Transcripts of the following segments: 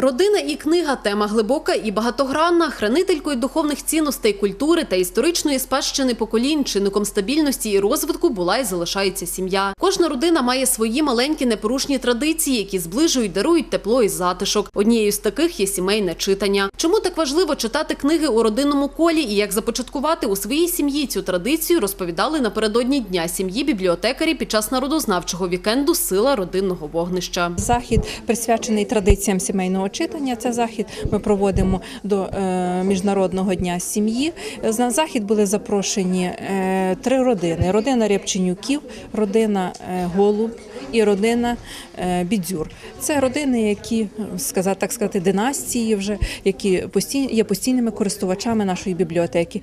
Родина і книга тема глибока і багатогранна. Хранителькою духовних цінностей культури та історичної спадщини поколінь, чинником стабільності і розвитку була і залишається сім'я. Кожна родина має свої маленькі непорушні традиції, які зближують, дарують тепло і затишок. Однією з таких є сімейне читання. Чому так важливо читати книги у родинному колі і як започаткувати у своїй сім'ї цю традицію, розповідали напередодні дня сім'ї бібліотекарі під час народознавчого вікенду Сила родинного вогнища. Захід присвячений традиціям сімейного читання. Це захід ми проводимо до е, міжнародного дня сім'ї. На захід були запрошені е, три родини: родина Рябченюків, родина е, Голуб і родина Бідзюр. Це родини, які сказати, так сказати, династії, вже які є постійними користувачами нашої бібліотеки.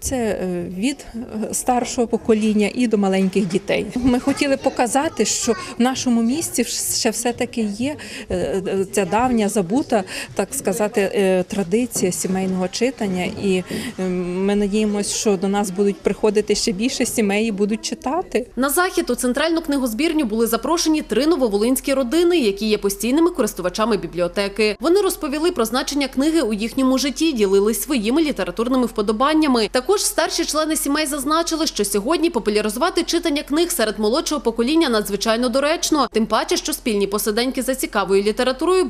Це від старшого покоління і до маленьких дітей. Ми хотіли показати, що в нашому місті ще все-таки є е, е, ця давня забута, так сказати, е, традиція сімейного читання, і е, ми надіємося, що до нас будуть приходити ще більше сімей і будуть читати. На захід у центральну книгозбірню були запрошені три нововолинські родини, які є постійними користувачами бібліотеки. Вони розповіли про значення книги у їхньому житті, ділились своїми літературними вподобаннями. Також старші члени сімей зазначили, що сьогодні популяризувати читання книг серед молодшого покоління надзвичайно доречно. Тим паче, що спільні посиденьки за цікавою літературою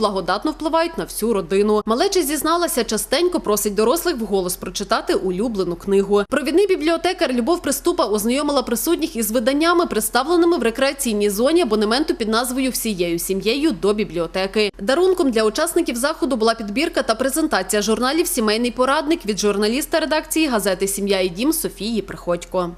благодатно впливають на всю родину. Малеча зізналася, частенько просить дорослих вголос прочитати улюблену книгу. Провідний бібліотекар Любов Приступа ознайомила присутніх із виданнями, представленими в рекреаційній зоні абонементу під назвою Всією сім'єю до бібліотеки. Дарунком для учасників заходу була підбірка та презентація журналів Сімейний порадник від журналіста редакції газети Сім'я і дім Софії Приходько.